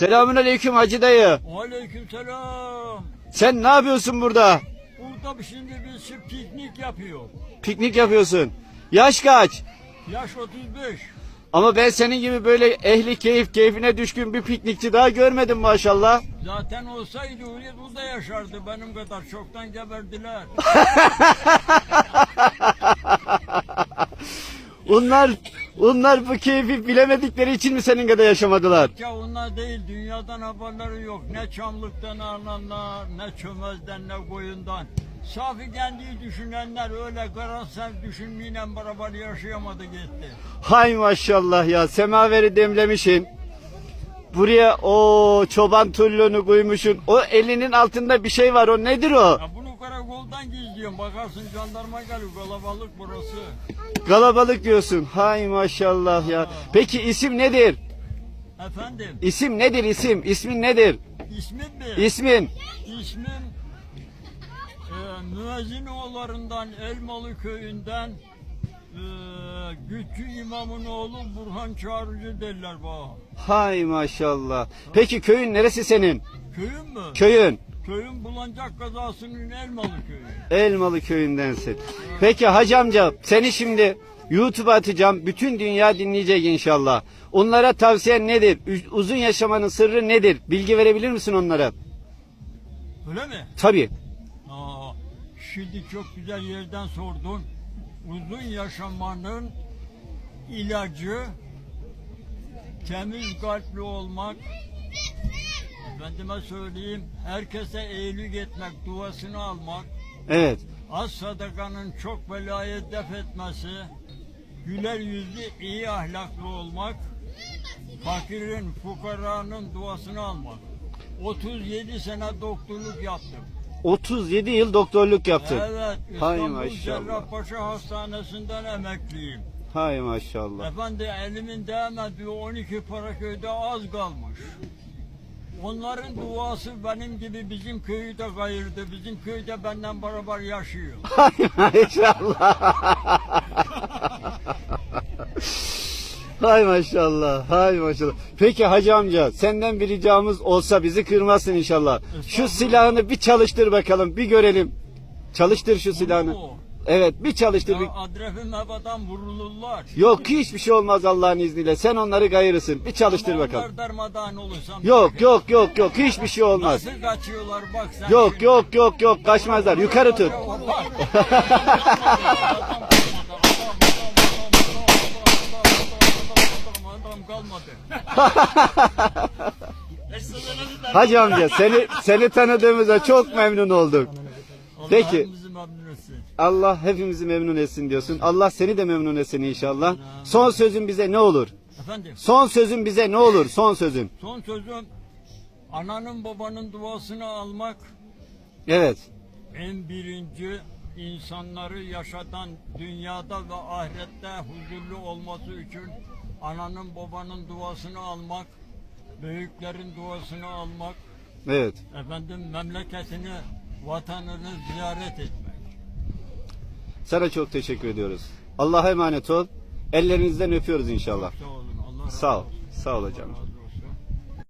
Selamun aleyküm Hacı dayı. Aleykümselam. Sen ne yapıyorsun burada? Burada şimdi biz piknik yapıyor. Piknik yapıyorsun. Yaş kaç? Yaş 35. Ama ben senin gibi böyle ehli keyif, keyfine düşkün bir piknikçi daha görmedim maşallah. Zaten olsaydı öyle bu da yaşardı benim kadar. Çoktan geberdiler. Onlar, onlar bu keyfi bilemedikleri için mi senin kadar yaşamadılar? Ya onlar değil dünyadan haberleri yok. Ne çamlıktan ananlar, ne çömezden, ne koyundan. Safi kendiyi düşünenler öyle karamsar düşünmeyle beraber yaşayamadı gitti. Hay maşallah ya semaveri demlemişsin. Buraya o çoban tullunu koymuşsun. O elinin altında bir şey var o nedir o? Ya bunu karakoldan gizliyorum. Bakarsın jandarma geliyor. Kalabalık burası. Kalabalık diyorsun. Hay maşallah ya. Peki isim nedir? Efendim İsim nedir isim? İsmin nedir? ismin mi? İsmin. İsmim e, Müezzinoğullarından Elmalı köyünden e, Güçlü imamın oğlu Burhan Çağrıcı derler bana. Hay maşallah. Peki köyün neresi senin? Köyüm mü? Köyün. Köyüm Bulancak kazasının Elmalı köyü. Elmalı köyündensin. Peki hacı amca seni şimdi YouTube'a atacağım. Bütün dünya dinleyecek inşallah. Onlara tavsiyen nedir? Ü- Uzun yaşamanın sırrı nedir? Bilgi verebilir misin onlara? Öyle mi? Tabii. Aa, şimdi çok güzel yerden sordun. Uzun yaşamanın ilacı temiz kalpli olmak. Efendime söyleyeyim, herkese iyilik etmek, duasını almak, Evet. az sadakanın çok belayı def etmesi, güler yüzlü, iyi ahlaklı olmak, fakirin, fukaranın duasını almak. 37 sene doktorluk yaptım. 37 yıl doktorluk yaptın. Evet, Hay İstanbul maşallah. Cerrahpaşa Hastanesi'nden emekliyim. Hay maşallah. Efendi elimin değmediği 12 para köyde az kalmış. Onların duası benim gibi bizim köyü de kayırdı. Bizim köyde benden beraber yaşıyor. Hay maşallah. Hay maşallah. Hay maşallah. Peki hacı amca senden bir ricamız olsa bizi kırmazsın inşallah. Şu silahını bir çalıştır bakalım. Bir görelim. Çalıştır şu silahını. mu? Evet bir çalıştır. Bir... Ya adrefim havadan vurulurlar. Yok ki hiçbir şey olmaz Allah'ın izniyle. Sen onları gayırırsın. Bir çalıştır Ama bakalım. Onlar darmadağın olursam. Yok yok yok yok hiçbir şey olmaz. Nasıl kaçıyorlar bak sen. Yok şimdi. yok yok yok kaçmazlar. Yukarı tut. Hacı amca seni seni tanıdığımıza çok memnun olduk. Peki. Allah hepimizi memnun etsin. Diyorsun. Allah seni de memnun etsin inşallah. Son sözün bize ne olur? Efendim Son sözün bize ne olur? Son sözün. son sözüm ananın babanın duasını almak Evet. en birinci insanları yaşatan dünyada ve ahirette huzurlu olması için ananın babanın duasını almak, büyüklerin duasını almak, Evet. efendim memleketini, vatanını ziyaret etmek. Sana çok teşekkür ediyoruz. Allah'a emanet ol. Ellerinizden öpüyoruz inşallah. Sağ ol. Sağ ol hocam.